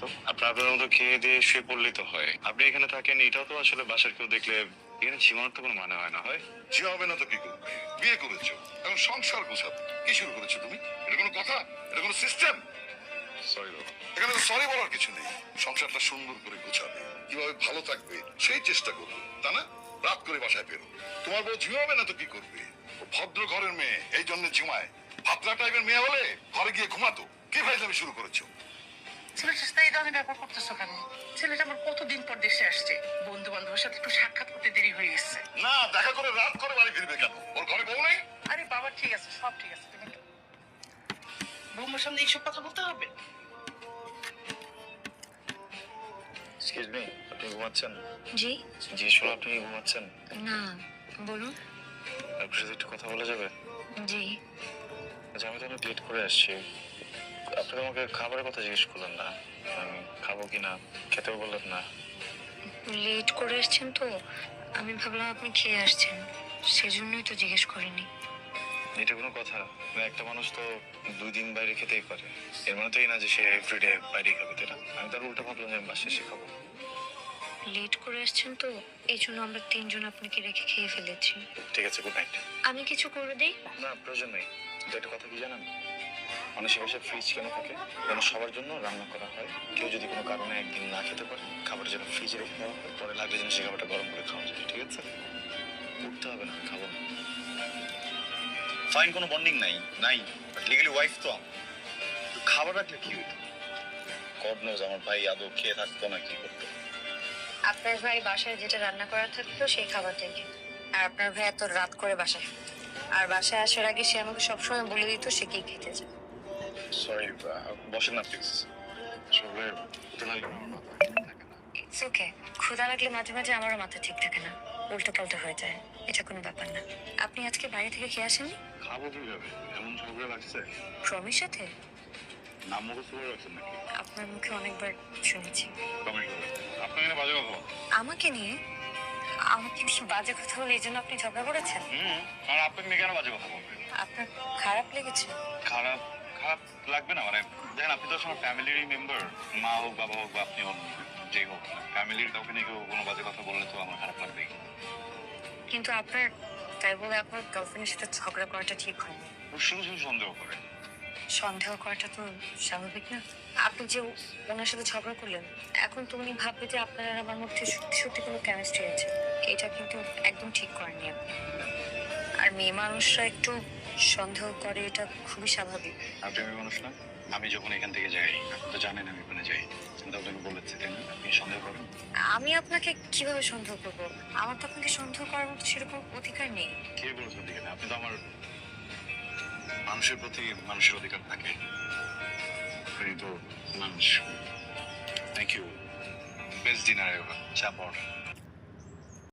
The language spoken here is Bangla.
তো আপনার আপনার মতো খেয়ে দিয়ে শুয়ে পড়লেই তো হয়। আপনি এখানে থাকেন এটাও তো আসলে বাসার কেউ দেখলে এখানে তো কোনো মানে হয় না হয়? যে হবে না তো কি করবে? বিয়ে করেছ এখন সংসার গোছাবে। কি শুরু করেছ তুমি? এটা কোনো কথা? এটা কোনো সিস্টেম সরি বাবা। এখানে সরি বলার কিছু নেই। সংসারটা সুন্দর করে গোছাবে। কীভাবে ভালো থাকবে সেই চেষ্টা করব তা না? রাত করে বাসায় বেরো তোমার বউ ঝিমাবে না তো কি করবে? ভদ্র ঘরের মেয়ে এই জন্য ঝিমায়। ভাতলা টাইপের মেয়ে হলে ঘরে গিয়ে ঘুমাতো। কি ভাইজামি শুরু করেছ? ছেলেটার সাথে এই ধরনের ব্যাপার করতেছো কেন? ছেলেটা আমার কতদিন পর দেশে আসছে? বন্ধু বান্ধবের সাথে একটু সাক্ষাৎ করতে দেরি হয়ে গেছে। না দেখা করে রাত করে বাড়ি ফিরবে কেন? ওর ঘরে বউ নেই? আরে বাবা ঠিক আছে সব ঠিক আছে তুমি বৌমার সামনে এইসব কথা বলতে হবে? এক্সকিউজ মি আপনি ঘুমাচ্ছেন? জি। জি শোনো আপনি ঘুমাচ্ছেন? না বলুন। আপনার সাথে একটু কথা বলা যাবে? জি। আচ্ছা আমি তো অনেক লেট করে আসছি। আপনি তো আমাকে খাবারের কথা জিজ্ঞেস করলেন না। আমি খাব কি না খেতেও বললেন না। লেট করে এসছেন তো। আমি ভাবলাম আপনি খেয়ে আসছেন। সেজন্যই তো জিজ্ঞেস করিনি। এটা কোনো কথা। একটা মানুষ তো দুই দিন বাইরে খেতেই পারে। এর মানে তো এই না যে সে এভরিডে বাইরে খাবে তাই না? আমি তার উল্টো ভাবলাম যে আমি বাসে এসে খাব। লেট করে এসছেন তো। এই জন্য আমরা তিনজন আপনাকে রেখে খেয়ে ফেলেছি। ঠিক আছে গুড নাইট আমি কিছু করে দিই? না প্রয়োজন নেই। একটা কথা কি জানেন? মানুষের বাসায় ফ্রিজ কেন থাকে? যেন সবার জন্য রান্না করা হয়। কেউ যদি কোনো কারণে একদিন না খেতে পারে খাবার যেন ফ্রিজে রেখে দেওয়া হয়, পরে লাগলে যেন সে খাবারটা গরম করে খাওয়া যায়, ঠিক আছে? উঠতে হবে না, খাব ফাইন কোনো বন্ডিং নাই নাই। লিগালি ওয়াইফ তো খাবার রাখলে কি হইতো? গড আমার ভাই আদৌ খেয়ে থাকতো না, কি করতো? আপনার ভাই বাসায় যেটা রান্না করা থাকতো, সেই খাবারটাই। আর আপনার ভাই এত রাত করে বাসায়। আর বাসায় আসার আগে সে আমাকে সবসময় বলে দিত, সে কি খেতে চায়। সরি বসেন না প্লিজ আসলে লাগলে আমার মাথা থাকে না ইটস ওকে ক্ষুধা লাগলে মাঝে মাঝে আমারও মাথা ঠিক থাকে না। উল্টো পাল্টা হয়ে যায়। এটা কোনো ব্যাপার না। আপনি আজকে বাইরে থেকে খেয়ে আসেননি? খাব কীভাবে? এমন ঝগড়া লাগছে? প্রমির সাথে? নাম মুখস্থ করে রাখছেন নাকি? আপনার মুখে অনেকবার শুনেছি। আপনার এখানে বাজে কথা? আমাকে নিয়ে? আমাকে নিয়ে বাজে কথা বলে এই জন্য আপনি ঝগড়া করেছেন? হুম আর আপনাকে নিয়ে কেন বাজে কথা বলবেন? আপনার খারাপ লেগেছে? খারাপ খারাপ লাগবে না মানে দেখেন আপনি তো আমার ফ্যামিলিরই মেম্বার মা হোক বাবা হোক বা আপনি যেই হোক ফ্যামিলির কাউকে নিয়ে কেউ কোনো বাজে কথা বললে তো আমার খারাপ লাগবেই। কিন্তু আপনার তাই বলে আপনার গার্লফ্রেন্ডের সাথে ঝগড়া করাটা ঠিক হয়নি ও শুধু শুধু সন্দেহ করে। সন্দেহ করাটা তো স্বাভাবিক না। আপনি যে ওনার সাথে ঝগড়া করলেন এখন তো উনি ভাববে যে আপনার আর আমার মধ্যে সত্যি সত্যি কোনো কেমিস্ট্রি আছে। এটা কিন্তু একদম ঠিক করেননি আপনি। আর মেয়ে মানুষরা একটু সন্দেহ করে এটা খুবই স্বাভাবিক। আপনি আমি মানুষ না? আমি যখন এখান থেকে যাই আপনি তো জানেন আমি ওখানে যাই। কিন্তু আপনাকে বলেছি তাই না? আপনি সন্দেহ করেন? আমি আপনাকে কীভাবে সন্দেহ করব? আমার তো আপনাকে সন্দেহ করার মতো সেরকম অধিকার নেই। কে বলেছেন দিকে আপনি তো আমার মানুষের প্রতি মানুষের অধিকার থাকে। আপনি তো মানুষ। Thank you best dinner ever চা পাওয়ার